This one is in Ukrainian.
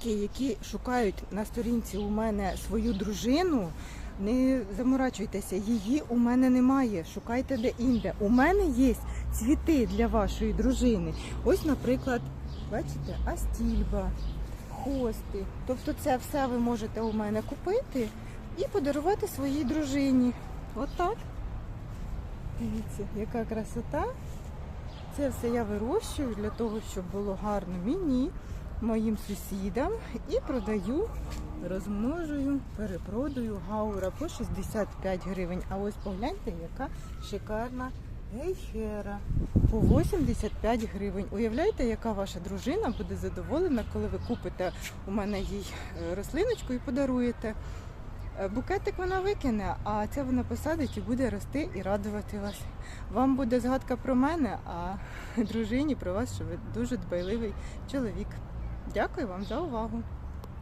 жінки, які шукають на сторінці у мене свою дружину, не заморачуйтеся, її у мене немає. Шукайте де інде. У мене є цвіти для вашої дружини. Ось, наприклад, бачите, астільба, хости. Тобто це все ви можете у мене купити і подарувати своїй дружині. Отак. Дивіться, яка красота. Це все я вирощую для того, щоб було гарно мені, моїм сусідам і продаю, розмножую, перепродаю гаура по 65 гривень. А ось погляньте, яка шикарна гейхера по 85 гривень. Уявляєте, яка ваша дружина буде задоволена, коли ви купите у мене їй е, рослиночку і подаруєте. Е, Букетик вона викине, а це вона посадить і буде рости і радувати вас. Вам буде згадка про мене, а дружині про вас, що ви дуже дбайливий чоловік. Дякую вам за увагу.